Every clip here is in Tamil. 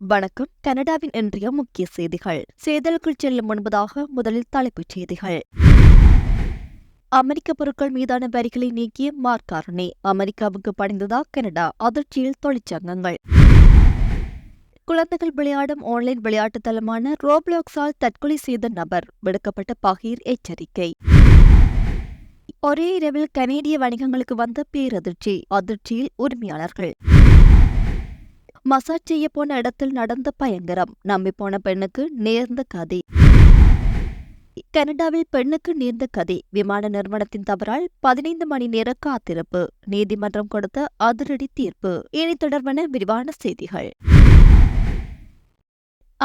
வணக்கம். கனடாவின் இன்றைய முக்கிய செய்திகள். செய்தலுக்குள் செல்லும் முன்பதாக முதலில் தலைப்புச் செய்திகள். அமெரிக்க பொருட்கள் மீதான வரிகளை நீக்கிய மார்காரணி அமெரிக்காவுக்கு பணிந்ததா கனடா? அதிர்ச்சியில் தொழிற்சங்கங்கள். குழந்தைகள் விளையாடும் ஆன்லைன் விளையாட்டு தளமான ரோப்ளாக்ஸால் தற்கொலை செய்த நபர். விடுக்கப்பட்ட பகீர் எச்சரிக்கை. ஒரே இரவில் கனேடிய வணிகங்களுக்கு வந்த பேரதிர்ச்சி. அதிர்ச்சியில் உரிமையாளர்கள். மசாஜ் செய்ய போன இடத்தில் நடந்த பயங்கரம். நம்பி போன பெண்ணுக்கு நேர்ந்த கதை. கனடாவில் பெண்ணுக்கு நேர்ந்த கதை. விமான நிறுவனத்தின் தவறால் பதினைந்து மணி நேர காத்திருப்பு. நீதிமன்றம் கொடுத்த அதிரடி தீர்ப்பு. இனி தொடர்பான விரிவான செய்திகள்.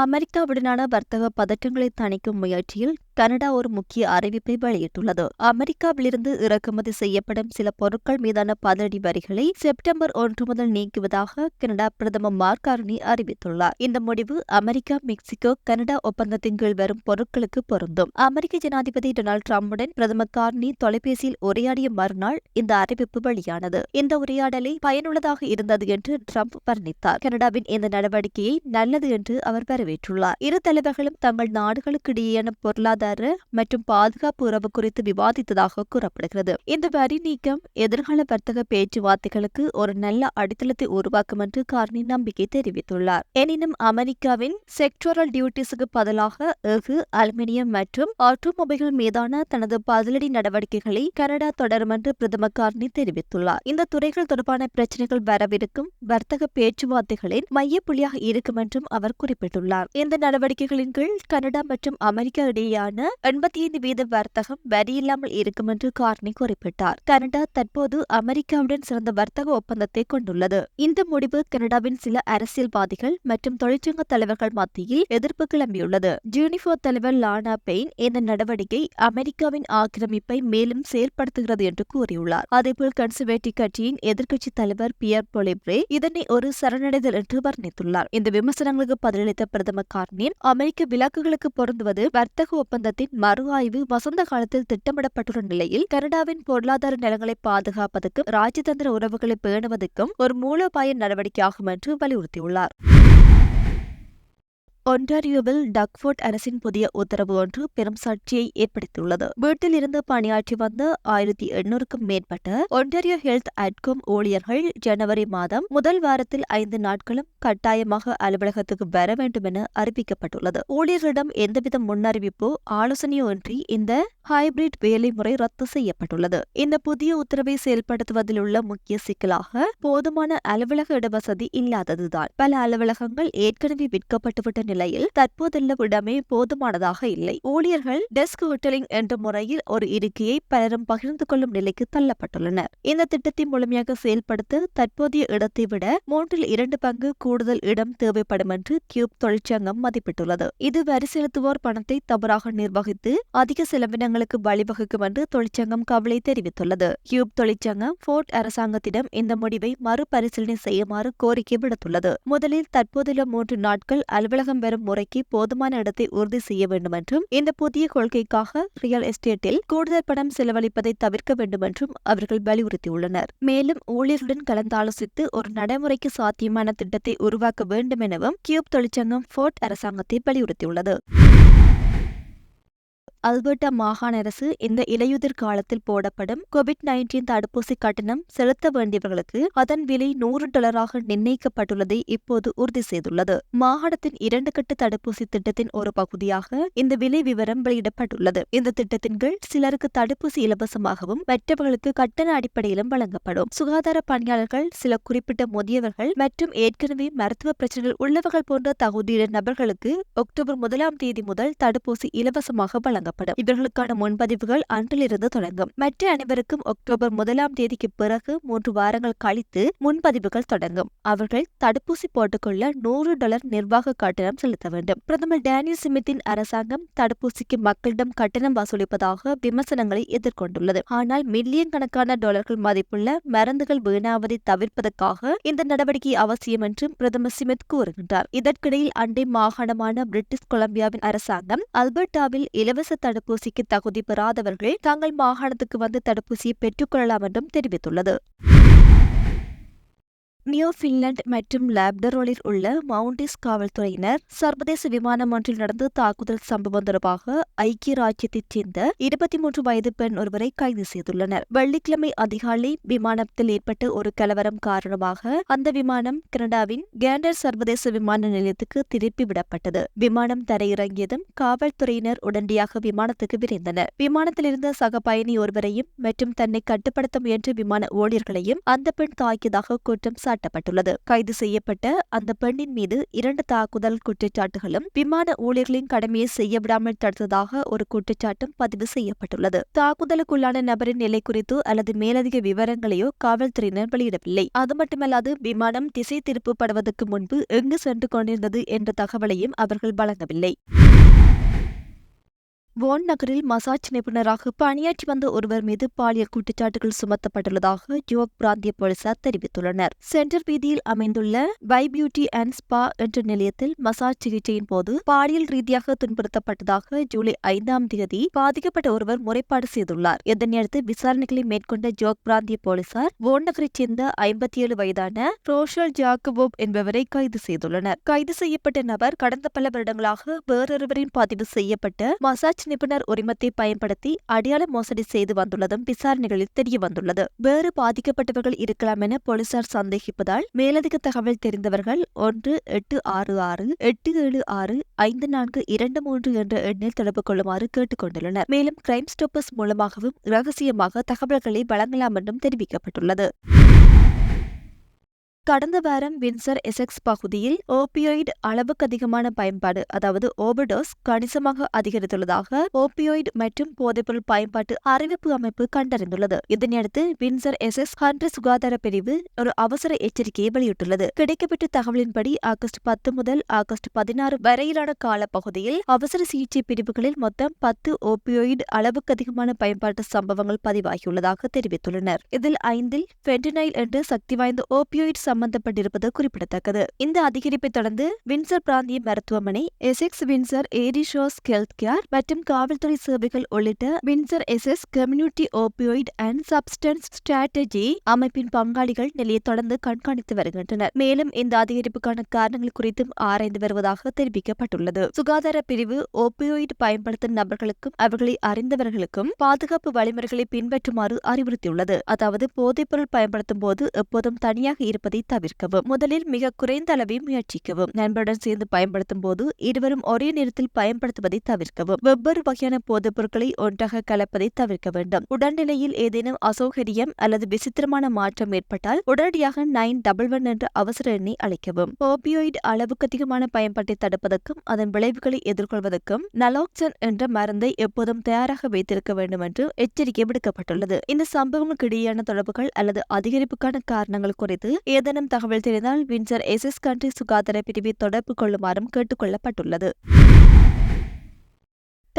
அமெரிக்காவுடனான வர்த்தக பதற்றங்களை தணிக்கும் முயற்சியில் கனடா ஒரு முக்கிய அறிவிப்பை வெளியிட்டுள்ளது. அமெரிக்காவிலிருந்து இறக்குமதி செய்யப்படும் சில பொருட்கள் மீதான பதிலடி வரிகளை செப்டம்பர் ஒன்று முதல் நீக்குவதாக கனடா பிரதமர் மார்கார்னி அறிவித்துள்ளார். இந்த முடிவு அமெரிக்கா மெக்சிகோ கனடா ஒப்பந்தத்தின் கீழ் வரும் பொருட்களுக்கு பொருந்தும். அமெரிக்க ஜனாதிபதி டொனால்டு டிரம்புடன் பிரதமர் கார்னி தொலைபேசியில் உரையாடிய மறுநாள் இந்த அறிவிப்பு வெளியானது. இந்த உரையாடலை பயனுள்ளதாக இருந்தது என்று ட்ரம்ப் வர்ணித்தார். கனடாவின் இந்த நடவடிக்கையை நல்லது என்று அவர் வரவேற்றுள்ளார். இரு தலைவர்களும் தங்கள் நாடுகளுக்கு இடையேயான பொருளாதார மற்றும் பாதுகாப்பு உறவு குறித்து விவாதித்ததாக கூறப்படுகிறது. இந்த வரி நீக்கம் எதிர்கால வர்த்தக பேச்சுவார்த்தைகளுக்கு ஒரு நல்ல அடித்தளத்தை உருவாக்கும் என்று கார்னி நம்பிக்கை தெரிவித்துள்ளார். எனினும் அமெரிக்காவின் செக்டோரல் டியூட்டிஸுக்கு பதிலாக எஃகு அலுமினியம் மற்றும் ஆட்டோமொபைல்கள் மீதான தனது பதிலடி நடவடிக்கைகளை கனடா தொடரும் என்று பிரதமர் கார்னி தெரிவித்துள்ளார். இந்த துறைகள் தொடர்பான பிரச்சினைகள் வரவிருக்கும் வர்த்தக பேச்சுவார்த்தைகளின் மையப்புள்ளியாக இருக்கும் என்றும் அவர் குறிப்பிட்டுள்ளார். இந்த நடவடிக்கைகளின் கீழ் கனடா மற்றும் அமெரிக்கா இடையேயான எண்பத்தி ஐந்து வீத வர்த்தகம் வரியில்லாமல் இருக்கும் என்று கார்னி குறிப்பிட்டார். கனடா தற்போது அமெரிக்காவுடன் சிறந்த வர்த்தக ஒப்பந்தத்தை கொண்டுள்ளது. இந்த முடிவு கனடாவின் சில அரசியல்வாதிகள் மற்றும் தொழிற்சங்க தலைவர்கள் மத்தியில் எதிர்ப்பு கிளம்பியுள்ளது. ஜூனிஃபோ தலைவர் லானா பெயின் இந்த நடவடிக்கை அமெரிக்காவின் ஆக்கிரமிப்பை மேலும் செயல்படுத்துகிறது என்று கூறியுள்ளார். அதேபோல் கன்சர்வேட்டிவ் கட்சியின் எதிர்க்கட்சி தலைவர் பியர் பொலிப்ரே இதனை ஒரு சரணடைதல் என்று வர்ணித்துள்ளார். இந்த விமர்சனங்களுக்கு பதிலளித்த பிரதமர் கார்னின் அமெரிக்க விலக்குகளுக்கு பொருந்துவது வர்த்தக ஒப்பந்தத்தின் மறு ஆய்வு வசந்த காலத்தில் திட்டமிடப்பட்டுள்ள நிலையில் கனடாவின் பொருளாதார நிலங்களை பாதுகாப்பதற்கும் ராஜதந்திர உறவுகளை பேணுவதற்கும் ஒரு மூலோபாய நடவடிக்கையாகும் என்று வலியுறுத்தியுள்ளார். ஒன்டாரியோவில் டக்ஃபோர்ட் அரசின் புதிய உத்தரவு ஒன்று பெரும் சர்ச்சையை ஏற்படுத்தியுள்ளது. வீட்டில் இருந்து பணியாற்றி வந்த ஆயிரத்தி எண்ணூறுக்கும் மேற்பட்ட ஒன்டாரியோ ஹெல்த் அட்கோம் ஊழியர்கள் ஜனவரி மாதம் முதல் வாரத்தில் ஐந்து நாட்களும் கட்டாயமாக அலுவலகத்துக்கு வர வேண்டும் என அறிவிக்கப்பட்டுள்ளது. ஊழியர்களிடம் எந்தவித முன்னறிவிப்போ ஆலோசனையோ இன்றி இந்த ஹைபிரிட் வேலை முறை ரத்து செய்யப்பட்டுள்ளது. இந்த புதிய உத்தரவை செயல்படுத்துவதில் உள்ள முக்கிய சிக்கலாக போதுமான அலுவலக இடவசதி இல்லாததுதான். பல அலுவலகங்கள் ஏற்கனவே விற்கப்பட்டுவிட்ட நிலையில் தற்போதுள்ள இடமே போதுமானதாக இல்லை. ஊழியர்கள் டெஸ்க் ஹோட்டலிங் என்ற முறையில் ஒரு இருக்கையை பலரும் பகிர்ந்து கொள்ளும் நிலைக்கு தள்ளப்பட்டுள்ளனர். இந்த திட்டத்தை முழுமையாக செயல்படுத்த தற்போதைய இடத்தை விட மூன்றில் இரண்டு பங்கு கூடுதல் இடம் தேவைப்படும் என்று கியூப் தொழிற்சங்கம் மதிப்பிட்டுள்ளது. இது வரி செலுத்துவோர் பணத்தை தவறாக நிர்வகித்து அதிக செலவினங்களுக்கு வழிவகுக்கும் என்று தொழிற்சங்கம் கவலை தெரிவித்துள்ளது. கியூப் தொழிற்சங்கம் போர்ட் அரசாங்கத்திடம் இந்த முடிவை மறுபரிசீலனை செய்யுமாறு கோரிக்கை விடுத்துள்ளது. முதலில் தற்போதுள்ள மூன்று நாட்கள் அலுவலகம் வரும் முறைக்கு போதுமான இடத்தை உறுதி செய்ய வேண்டும் என்றும் இந்த புதிய கொள்கைக்காக ரியல் எஸ்டேட்டில் கூடுதல் பணம் செலவழிப்பதை தவிர்க்க வேண்டும் என்றும் அவர்கள் வலியுறுத்தியுள்ளனர். மேலும் ஊழியர்களுடன் கலந்தாலோசித்து ஒரு நடைமுறைக்கு சாத்தியமான திட்டத்தை உருவாக்க வேண்டும் எனவும் கியூப் தொழிற்சங்கம் ஃபோர்ட் அரசாங்கத்தை வலியுறுத்தியுள்ளது. அல்பர்டா மாகாண அரசு இந்த இலையுதிர் காலத்தில் போடப்படும் கோவிட் நைன்டீன் தடுப்பூசி கட்டணம் செலுத்த வேண்டியவர்களுக்கு அதன் விலை நூறு டாலராக நிர்ணயிக்கப்பட்டுள்ளதை இப்போது உறுதி செய்துள்ளது. மாகாணத்தின் இரண்டு கட்ட தடுப்பூசி திட்டத்தின் ஒரு பகுதியாக இந்த விலை விவரம் வெளியிடப்பட்டுள்ளது. இந்த திட்டத்தின் கீழ் சிலருக்கு தடுப்பூசி இலவசமாகவும் மற்றவர்களுக்கு கட்டண அடிப்படையிலும் வழங்கப்படும். சுகாதார பணியாளர்கள் சில குறிப்பிட்ட முதியவர்கள் மற்றும் ஏற்கனவே மருத்துவ பிரச்சனைகள் உள்ளவர்கள் போன்ற தகுதியுள்ள நபர்களுக்கு அக்டோபர் முதலாம் தேதி முதல் தடுப்பூசி இலவசமாக வழங்கப்படும். வழங்கப்படும் இவர்களுக்கான முன்பதிவுகள் அன்றிலிருந்து தொடங்கும். மற்ற அனைவருக்கும் அக்டோபர் முதலாம் தேதிக்கு பிறகு மூன்று வாரங்கள் கழித்து முன்பதிவுகள் தொடங்கும். அவர்கள் தடுப்பூசி போட்டுக்கொள்ள நூறு டாலர் நிர்வாக கட்டணம் செலுத்த வேண்டும். பிரதமர் டேனியல் சிமித்தின் அரசாங்கம் தடுப்பூசிக்கு மக்களிடம் கட்டணம் வசூலிப்பதாக விமர்சனங்களை எதிர்கொண்டுள்ளது. ஆனால் மில்லியன் கணக்கான டாலர்கள் மதிப்புள்ள மருந்துகள் வீணாவதை தவிர்ப்பதற்காக இந்த நடவடிக்கை அவசியம் என்றும் பிரதமர் சிமித் கூறுகின்றார். இதற்கிடையில் அண்டை மாகாணமான பிரிட்டிஷ் கொலம்பியாவின் அரசாங்கம் அல்பர்டாவில் இலவச தடுப்பூசிக்கு தகுதி பெறாதவர்கள் தங்கள் மாகாணத்துக்கு வந்து தடுப்பூசியை பெற்றுக்கொள்ளலாம் என்றும் தெரிவித்துள்ளது. நியூ பின்லாந்து மற்றும் லேப்டரோலில் உள்ள மவுண்டிஸ் காவல்துறையினர் சர்வதேச விமானம் ஒன்றில் நடந்த தாக்குதல் சம்பவம் தொடர்பாக ஐக்கிய ராஜ்யத்தைச் சேர்ந்த இருபத்தி மூன்று வயது பெண் ஒருவரை கைது செய்துள்ளனர். வெள்ளிக்கிழமை அதிகாலை விமானத்தில் ஏற்பட்ட ஒரு கலவரம் காரணமாக அந்த விமானம் கனடாவின் கேண்டர் சர்வதேச விமான நிலையத்துக்கு திருப்பி விடப்பட்டது. விமானம் தரையிறங்கியதும் காவல்துறையினர் உடனடியாக விமானத்துக்கு விரைந்தனர். விமானத்தில் இருந்த சக பயணி ஒருவரையும் மற்றும் தன்னை கட்டுப்படுத்த முயன்ற விமான ஊழியர்களையும் அந்த பெண் தாக்கியதாக குற்றம் சுட்டிக்காட்டப்பட்டுள்ளது கைது செய்யப்பட்ட அந்த பெண்ணின் மீது இரண்டு தாக்குதல் குற்றச்சாட்டுகளும் விமான ஊழியர்களின் கடமையை செய்ய விடாமல் தடுத்ததாக ஒரு குற்றச்சாட்டும் பதிவு செய்யப்பட்டுள்ளது. தாக்குதலுக்குள்ளான நபரின் நிலை குறித்து அல்லது மேலதிக விவரங்களையோ காவல்துறையினர் வெளியிடவில்லை. அது மட்டுமல்லாது விமானம் திசை திருப்பப்படுவதற்கு முன்பு எங்கு சென்று கொண்டிருந்தது என்ற தகவலையும் அவர்கள் வழங்கவில்லை. வோன் நகரில் மசாஜ் நிபுணராக பணியாற்றி வந்த ஒருவர் மீது பாலியல் குற்றச்சாட்டுகள் சுமத்தப்பட்டுள்ளதாக ஜோக் பிராந்திய போலீசார் தெரிவித்துள்ளனர். சென்டர் வீதியில் அமைந்துள்ள பை பியூட்டி அண்ட் ஸ்பா என்ற நிலையத்தில் மசாஜ் சிகிச்சையின் போது பாலியல் ரீதியாக துன்புறுத்தப்பட்டதாக ஜூலை ஐந்தாம் தேதி பாதிக்கப்பட்ட ஒருவர் முறைப்பாடு செய்துள்ளார். இதனையடுத்து விசாரணைகளை மேற்கொண்ட ஜோக் பிராந்திய போலீசார் வோன் நகரைச் சேர்ந்த ஐம்பத்தி ஏழு வயதான ரோஷல் ஜாக்கபோப் என்பவரை கைது செய்துள்ளனர். கைது செய்யப்பட்ட நபர் கடந்த பல வருடங்களாக வேறொருவரின் பதிவு செய்யப்பட்ட மசாஜ் நிபுணர் உரிமத்தை பயன்படுத்தி அடையாள மோசடி செய்து வந்துள்ளதும் விசாரணைகளில் தெரியவந்துள்ளது. வேறு பாதிக்கப்பட்டவர்கள் இருக்கலாம் என போலீசார் சந்தேகிப்பதால் மேலதிக தகவல் தெரிந்தவர்கள் ஒன்று எட்டு ஆறு ஆறு எட்டு ஏழு ஆறு ஐந்து நான்கு இரண்டு மூன்று என்ற எண்ணில் தொடர்பு கொள்ளுமாறு கேட்டுக் கொண்டுள்ளனர் மேலும் கிரைம் ஸ்டாப்பர்ஸ் மூலமாகவும் ரகசியமாக தகவல்களை வழங்கலாம் என்றும் தெரிவிக்கப்பட்டுள்ளது. கடந்த வாரம் வின்சர் எசெக்ஸ் பகுதியில் ஓபியோய்டு அளவுக்கு அதிகமான பயன்பாடு அதாவது ஓபர்டோஸ் கணிசமாக அதிகரித்துள்ளதாக ஓபியோய்டு மற்றும் போதைப்பொருள் பயன்பாட்டு அறிவிப்பு அமைப்பு கண்டறிந்துள்ளது. இதனையடுத்து வின்சர் எசெக்ஸ் ஹன்ற சுகாதார பிரிவு ஒரு அவசர எச்சரிக்கையை வெளியிட்டுள்ளது. கிடைக்கப்பட்ட தகவலின்படி ஆகஸ்ட் பத்து முதல் ஆகஸ்ட் பதினாறு வரையிலான காலப்பகுதியில் அவசர சிகிச்சை பிரிவுகளில் மொத்தம் பத்து ஓபியோய்டு அளவுக்கு அதிகமான பயன்பாட்டு சம்பவங்கள் பதிவாகியுள்ளதாக தெரிவித்துள்ளனர். இதில் ஐந்தில் பென்டினைல் என்ற சக்தி வாய்ந்த ஓபியோய்டு சம்பந்தப்பட்டிருப்பது குறிப்பிடத்தக்கது. இந்த அதிகரிப்பை தொடர்ந்து வின்சர் பிராந்திய மருத்துவமனை Essex Windsor Erie Shores health care மற்றும் காவல்துறை சேவைகள் உள்ளிட்ட Windsor SS community opioid and substance strategy அமைப்பின் பங்காளிகள் நிலையை தொடர்ந்து கண்காணித்து வருகின்றனர். மேலும் இந்த அதிகரிப்புக்கான காரணங்கள் குறித்தும் ஆராய்ந்து வருவதாக தெரிவிக்கப்பட்டுள்ளது. சுகாதார பிரிவு ஓபியோய்டு பயன்படுத்தும் நபர்களுக்கும் அவர்களை அறிந்தவர்களுக்கும் பாதுகாப்பு வழிமுறைகளை பின்பற்றுமாறு அறிவுறுத்தியுள்ளது. அதாவது போதைப்பொருள் பயன்படுத்தும் போது எப்போதும் தனியாக இருப்பதை தவிர்க்கவும். முதலில் மிக குறைந்த அளவை முயற்சிக்கவும். நண்பருடன் சேர்ந்து பயன்படுத்தும் போது இருவரும் ஒரே நேரத்தில் பயன்படுத்துவதை தவிர்க்கவும். வெவ்வேறு வகையான போதைப் பொருட்களை ஒன்றாக கலப்பதை தவிர்க்க வேண்டும். உடல்நிலையில் ஏதேனும் அசௌகரியம் அல்லது விசித்திரமான மாற்றம் ஏற்பட்டால் உடனடியாக நைன் டபுள் ஒன் என்ற அவசர எண்ணை அழைக்கவும். ஓபியோய்டு அளவுக்கு அதிகமான பயன்பாட்டை தடுப்பதற்கும் அதன் விளைவுகளை எதிர்கொள்வதற்கும் நலோக்சன் என்ற மருந்தை எப்போதும் தயாராக வைத்திருக்க வேண்டும் என்று எச்சரிக்கை விடுக்கப்பட்டுள்ளது. இந்த சம்பவங்களுக்கு இடையேயான தொடர்புகள் அல்லது அதிகரிப்புக்கான காரணங்கள் குறித்து ஏதேனும் தகவல் தெரிந்தால் வின்சர் எஸ்எஸ் கண்ட்ரி சுகாதார பிரிவை தொடர்பு கொள்ளுமாறும் கேட்டுக்கொள்ளப்பட்டுள்ளது.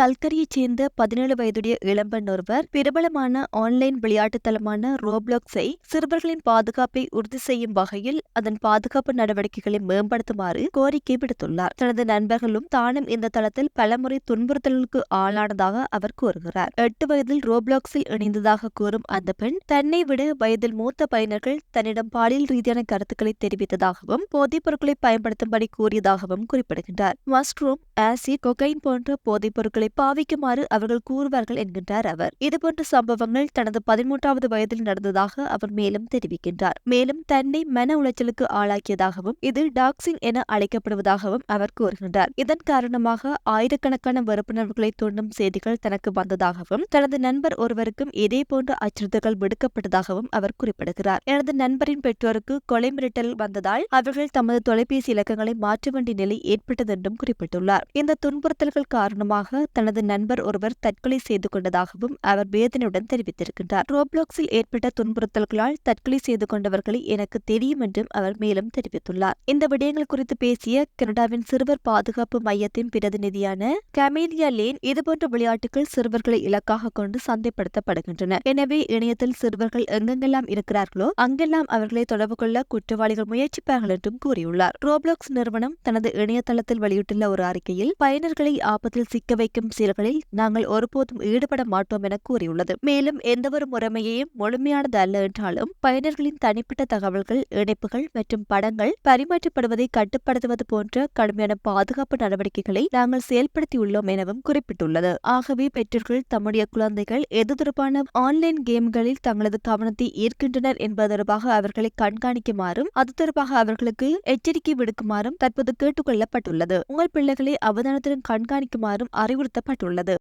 கல்கரியைச் சேர்ந்த பதினேழு வயதுடைய இளம்பெண் ஒருவர் பிரபலமான ஆன்லைன் விளையாட்டு தளமான ரோப்ளாக்ஸை சிறுவர்களின் பாதுகாப்பை உறுதி செய்யும் வகையில் அதன் பாதுகாப்பு நடவடிக்கைகளை மேம்படுத்துமாறு கோரிக்கை விடுத்துள்ளார். தனது நண்பர்களும் தானும் இந்த தளத்தில் பலமுறை துன்புறுத்தலுக்கு ஆளானதாக அவர் கூறுகிறார். எட்டு வயதில் ரோப்ளாக்ஸில் இணைந்ததாக கூறும் அந்த பெண் தன்னை விட வயதில் மூத்த பயனர்கள் தன்னிடம் பாலியல் ரீதியான கருத்துக்களை தெரிவித்ததாகவும் போதைப் பொருட்களை பயன்படுத்தும்படி கூறியதாகவும் குறிப்பிடுகின்றார். மஸ்ட்ரூம் ஆசிட் கொகைன் போன்ற போதைப் பொருட்களை பாவிக்குமாறு அவர்கள் கூறுவார்கள் என்கின்றார் அவர். இதுபோன்ற சம்பவங்கள் தனது பதிமூன்றாவது வயதில் நடந்ததாக அவர் மேலும் தெரிவிக்கின்றார். மேலும் தன்னை மன உளைச்சலுக்கு ஆளாக்கியதாகவும் இது டாக்ஸிங் என அழைக்கப்படுவதாகவும் அவர் கூறுகின்றார். இதன் காரணமாக ஆயிரக்கணக்கான வெறுப்புணர்வுகளை தூண்டும் செய்திகள் தனக்கு வந்ததாகவும் தனது நண்பர் ஒருவருக்கும் இதே போன்ற அச்சுறுத்தல்கள் விடுக்கப்பட்டதாகவும் அவர் குறிப்பிடுகிறார். எனது நண்பரின் பெற்றோருக்கு கொலை மிரட்டல் வந்ததால் அவர்கள் தமது தொலைபேசி இலக்கங்களை மாற்ற வேண்டிய நிலை ஏற்பட்டது என்றும் குறிப்பிட்டுள்ளார். இந்த துன்புறுத்தல்கள் காரணமாக தனது நண்பர் ஒருவர் தற்கொலை செய்து கொண்டதாகவும் அவர் வேதனையுடன் தெரிவித்திருக்கின்றார். ரோப்ளாக்ஸில் ஏற்பட்ட துன்புறுத்தல்களால் தற்கொலை செய்து கொண்டவர்களை எனக்கு தெரியும் என்றும் அவர் மேலும் தெரிவித்துள்ளார். இந்த விடயங்கள் குறித்து பேசிய கனடாவின் சிறுவர் பாதுகாப்பு மையத்தின் பிரதிநிதியான கமேலியா லேன் இதுபோன்ற விளையாட்டுகள் சிறுவர்களை இலக்காக கொண்டு சந்தைப்படுத்தப்படுகின்றன. எனவே இணையத்தில் சிறுவர்கள் எங்கெங்கெல்லாம் இருக்கிறார்களோ அங்கெல்லாம் அவர்களை தொடர்பு கொள்ள குற்றவாளிகள் முயற்சிப்பார்கள் என்றும் கூறியுள்ளார். ரோப்ளாக்ஸ் நிறுவனம் தனது இணையதளத்தில் வெளியிட்டுள்ள ஒரு அறிக்கையில் பயனர்களை ஆபத்தில் சிக்க வைக்கும் செய்யும் செயல்களில் நாங்கள் ஒருபோதும் ஈடுபட மாட்டோம் என கூறியுள்ளது. மேலும் எந்தவொரு முறைமையையும் முழுமையானது அல்ல என்றாலும் பயனர்களின் தனிப்பட்ட தகவல்கள் இணைப்புகள் மற்றும் படங்கள் பரிமாற்றப்படுவதை கட்டுப்படுத்துவது போன்ற கடுமையான பாதுகாப்பு நடவடிக்கைகளை நாங்கள் செயல்படுத்தியுள்ளோம் எனவும் குறிப்பிட்டுள்ளது. ஆகவே பெற்றோர்கள் தம்முடைய குழந்தைகள் எது தொடர்பான ஆன்லைன் கேம்களில் தங்களது கவனத்தை ஈர்க்கின்றனர் என்பது தொடர்பாக அவர்களை கண்காணிக்குமாறும் அது தொடர்பாக அவர்களுக்கு எச்சரிக்கை விடுக்குமாறும் தற்போது கேட்டுக்கொள்ளப்பட்டுள்ளது. உங்கள் பிள்ளைகளை அவதானத்துடன் கண்காணிக்குமாறும் அறிவுறுத்த அறிவுறுத்தப்பட்டுள்ளது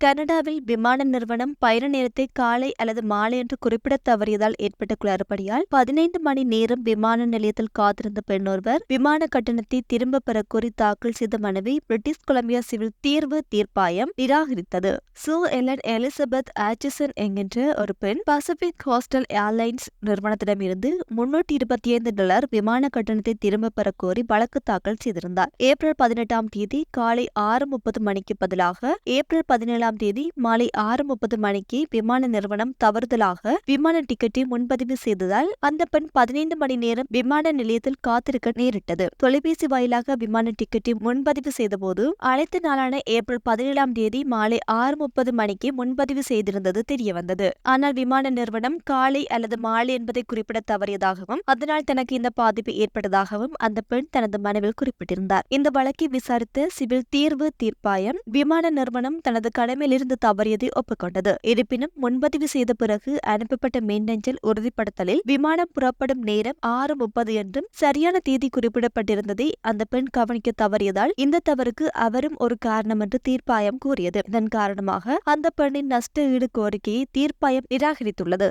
கனடாவில் விமான நிறுவனம் பயண நேரத்தை காலை அல்லது மாலை என்று குறிப்பிட தவறியதால் ஏற்பட்ட குளறுபடியால் பதினைந்து மணி நேரம் விமான நிலையத்தில் காத்திருந்த பெண்ணொருவர் விமான கட்டணத்தை திரும்ப பெற கோரி தாக்கல் செய்த மனுவை பிரிட்டிஷ் கொலம்பியா சிவில் தீர்வு தீர்ப்பாயம் நிராகரித்தது. சூ எலன் எலிசபெத் ஆச்சிசன் என்கின்ற ஒரு பெண் பசிபிக் ஹாஸ்டல் ஏர்லைன்ஸ் நிறுவனத்திடமிருந்து முன்னூற்றி இருபத்தி ஐந்து டாலர் விமான கட்டணத்தை திரும்ப பெற கோரி வழக்கு தாக்கல் செய்திருந்தார். ஏப்ரல் பதினெட்டாம் தேதி காலை ஆறு முப்பது மணிக்கு பதிலாக ஏப்ரல் பதினேழாம் ஏழாம் தேதி மாலை ஆறு முப்பது மணிக்கு விமான நிறுவனம் தவறுதலாக விமான டிக்கெட்டை முன்பதிவு செய்ததால் அந்த பெண் பதினைந்து மணி நேரம் விமான நிலையத்தில் காத்திருக்க நேரிட்டது. தொலைபேசி வாயிலாக விமான டிக்கெட்டை முன்பதிவு செய்தபோது அனைத்து நாளான ஏப்ரல் பதினேழாம் தேதி மாலை ஆறு முப்பது மணிக்கு முன்பதிவு செய்திருந்தது தெரியவந்தது. ஆனால் விமான நிறுவனம் காலை அல்லது மாலை என்பதை குறிப்பிட தவறியதாகவும் அதனால் தனக்கு இந்த பாதிப்பு ஏற்பட்டதாகவும் அந்த பெண் தனது மனைவில் குறிப்பிட்டிருந்தார். இந்த வழக்கை விசாரித்த சிவில் தீர்வு தீர்ப்பாயம் விமான நிறுவனம் தனது கடமையிலிருந்து தவறியதை ஒப்புக்கொண்டது. இருப்பினும் முன்பதிவு செய்த பிறகு அனுப்பப்பட்ட மின்னஞ்சல் உறுதிப்படுத்தலில் விமானம் புறப்படும் நேரம் ஆறு முப்பது என்றும் சரியான தேதி குறிப்பிடப்பட்டிருந்ததை அந்த பெண் கவனிக்க தவறியதால் இந்த தவறுக்கு அவரும் ஒரு காரணம் என்று தீர்ப்பாயம் கூறியது. இதன் காரணமாக அந்த பெண்ணின் நஷ்ட ஈடு கோரிக்கையை தீர்ப்பாயம் நிராகரித்துள்ளது.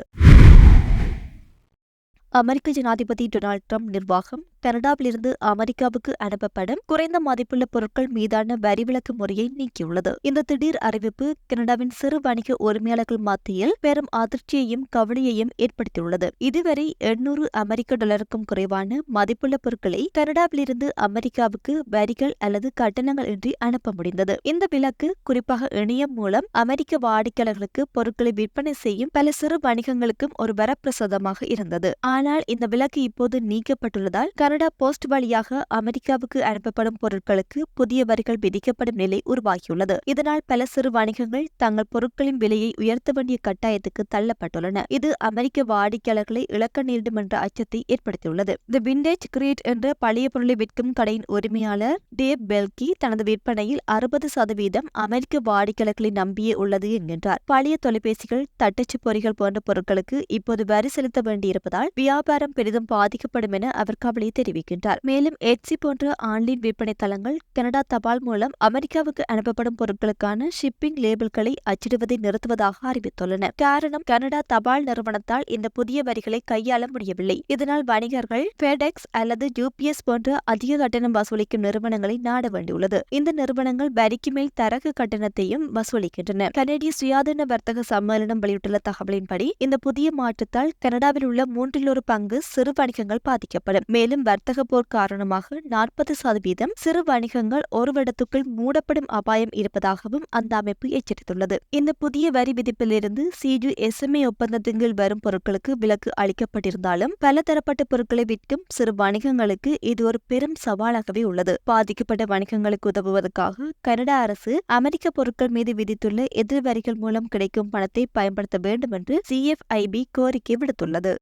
அமெரிக்க ஜனாதிபதி டொனால்ட் ட்ரம்ப் நிர்வாகம் கனடாவிலிருந்து அமெரிக்காவுக்கு அனுப்பப்படும் குறைந்த மதிப்புள்ள பொருட்கள் மீதான வரி விலக்கு முறையை நீக்கியுள்ளது. இந்த திடீர் அறிவிப்பு கனடாவின் சிறு வணிக உரிமையாளர்கள் மத்தியில் பெரும் அதிர்ச்சியையும் கவலையையும் ஏற்படுத்தியுள்ளது. இதுவரை எண்ணூறு அமெரிக்க டாலருக்கும் குறைவான மதிப்புள்ள பொருட்களை கனடாவிலிருந்து அமெரிக்காவுக்கு வரிகள் அல்லது கட்டணங்கள் இன்றி அனுப்ப முடிந்தது. இந்த விலக்கு குறிப்பாக இணையம் மூலம் அமெரிக்க வாடிக்கையாளர்களுக்கு பொருட்களை விற்பனை செய்யும் பல சிறு வணிகங்களுக்கும் ஒரு வரப்பிரசாதமாக இருந்தது. ஆனால் இந்த விலக்கு இப்போது நீக்கப்பட்டுள்ளதால் கனடா போஸ்ட் வழியாக அமெரிக்காவுக்கு அனுப்பப்படும் பொருட்களுக்கு புதிய வரிகள் விதிக்கப்படும் நிலை உருவாகியுள்ளது. இதனால் பல சிறு வணிகங்கள் தங்கள் பொருட்களின் விலையை உயர்த்த வேண்டிய கட்டாயத்துக்கு தள்ளப்பட்டுள்ளன. இது அமெரிக்க வாடிக்கையாளர்களை இழக்க நேரிடும் என்ற அச்சத்தை ஏற்படுத்தியுள்ளது. தி விண்டேஜ் கிரியேட் என்ற பழைய பொருளை விற்கும் கடையின் உரிமையாளர் டேவ் பெல்கி தனது விற்பனையில் அறுபது சதவீதம் அமெரிக்க வாடிக்கையாளர்களை நம்பியே உள்ளது என்கின்றார். பழைய தொலைபேசிகள் தட்டச்சு பொறிகள் போன்ற பொருட்களுக்கு இப்போது வரி செலுத்த வேண்டியிருப்பதால் வியாபாரம் பெரிதும் பாதிக்கப்படும் என அவர் கவலை தெரிவிக்கின்றார். மேலும் எட்சி போன்ற ஆன்லைன் விற்பனை தளங்கள் கனடா தபால் மூலம் அமெரிக்காவுக்கு அனுப்பப்படும் பொருட்களுக்கான ஷிப்பிங் லேபிள்களை அச்சிடுவதை நிறுத்துவதாக அறிவித்துள்ளன. காரணம் கனடா தபால் நிறுவனத்தால் இந்த புதிய வரிகளை கையாள முடியவில்லை. இதனால் வணிகர்கள் ஃபெடெக்ஸ் அல்லது யூபிஎஸ் போன்ற அதிக கட்டணம் வசூலிக்கும் நிறுவனங்களை நாட வேண்டியுள்ளது. இந்த நிறுவனங்கள் வரிக்கு மேல் தரகு கட்டணத்தையும் வசூலிக்கின்றன. கனடிய சுயாதீன வர்த்தக சம்மேளனம் வெளியிட்டுள்ள தகவலின்படி இந்த புதிய மாற்றத்தால் கனடாவில் உள்ள மூன்றில் ஒரு பங்கு சிறு வணிகங்கள் பாதிக்கப்படும். மேலும் வர்த்தக போர் காரணமாக நாற்பது சதவீதம் சிறு வணிகங்கள் ஒரு வருடத்துக்குள் மூடப்படும் அபாயம் இருப்பதாகவும் அந்த அமைப்பு எச்சரித்துள்ளது. இந்த புதிய வரி விதிப்பிலிருந்து சிஜு எஸ்எம்ஏ ஒப்பந்தத்தின் கீழ் வரும் பொருட்களுக்கு விலக்கு அளிக்கப்பட்டிருந்தாலும் பல தரப்பட்ட பொருட்களை விற்கும் சிறு வணிகங்களுக்கு இது ஒரு பெரும் சவாலாகவே உள்ளது. பாதிக்கப்பட்ட வணிகங்களுக்கு உதவுவதற்காக கனடா அரசு அமெரிக்க பொருட்கள் மீது விதித்துள்ள எதிர்வரிகள் மூலம் கிடைக்கும் பணத்தை பயன்படுத்த வேண்டும் என்று சிஎஃப்ஐபி கோரிக்கை விடுத்துள்ளது.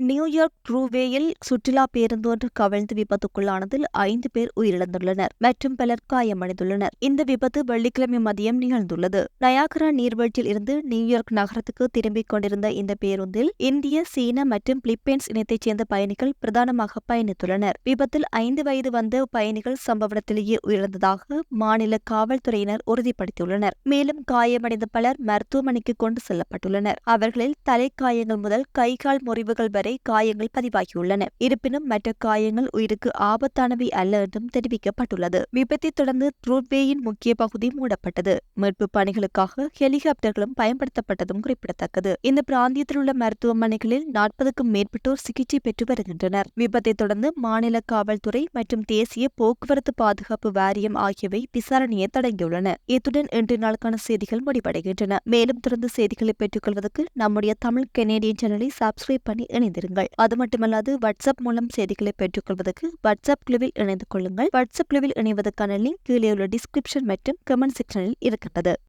நியூயார்க் ட்ரூவேயில் சுற்றுலா பேருந்து ஒன்று கவிழ்ந்து விபத்துக்குள்ளானதில் ஐந்து பேர் உயிரிழந்துள்ளனர் மற்றும் பலர் காயமடைந்துள்ளனர். இந்த விபத்து வெள்ளிக்கிழமை மதியம் நிகழ்ந்துள்ளது. நயாகரா நீர்வீழ்ச்சியில் இருந்து நியூயார்க் நகரத்துக்கு திரும்பிக் கொண்டிருந்த இந்த பேருந்தில் இந்திய சீன மற்றும் பிலிப்பைன்ஸ் இனத்தைச் சேர்ந்த பயணிகள் பிரதானமாக பயணித்துள்ளனர். விபத்தில் ஐந்து வயது வந்த பயணிகள் சம்பவ இடத்திலேயே உயிரிழந்ததாக மாநில காவல்துறையினர் உறுதிப்படுத்தியுள்ளனர். மேலும் காயமடைந்த பலர் மருத்துவமனைக்கு கொண்டு செல்லப்பட்டுள்ளனர். அவர்களில் தலைக்காயங்கள் முதல் கைகால் முறிவுகள் வரை காயங்கள் பதிவாகியுள்ளன. இருப்பினும் மற்ற காயங்கள் உயிருக்கு ஆபத்தானவை அல்ல என்றும் தெரிவிக்கப்பட்டுள்ளது. விபத்தை தொடர்ந்து ட்ரூட்வேயின் முக்கிய பகுதி மூடப்பட்டது. மீட்பு பணிகளுக்காக ஹெலிகாப்டர்களும் பயன்படுத்தப்பட்டதும் குறிப்பிடத்தக்கது. இந்த பிராந்தியத்தில் உள்ள மருத்துவமனைகளில் நாற்பதுக்கும் மேற்பட்டோர் சிகிச்சை பெற்று வருகின்றனர். விபத்தை தொடர்ந்து மாநில காவல்துறை மற்றும் தேசிய போக்குவரத்து பாதுகாப்பு வாரியம் ஆகியவை விசாரணையை தொடங்கியுள்ளன. இத்துடன் இன்று நாளுக்கான செய்திகள் முடிவடைகின்றன. மேலும் தொடர்ந்து செய்திகளை பெற்றுக்கொள்வதற்கு நம்முடைய தமிழ் கெனேடியன் சேனலை சப்ஸ்கிரைப் பண்ணி இணைந்து இணைந்திருங்கள் அது மட்டுமல்லாது வாட்ஸ்அப் மூலம் செய்திகளை பெற்றுக்கொள்வதற்கு வாட்ஸ்அப் குழுவில் இணைந்து கொள்ளுங்கள். வாட்ஸ்அப் குழுவில் இணைவதற்கான லிங்க் கீழே உள்ள டிஸ்கிரிப்ஷன் மற்றும் கமெண்ட் செக்ஷனில் இருக்கின்றது.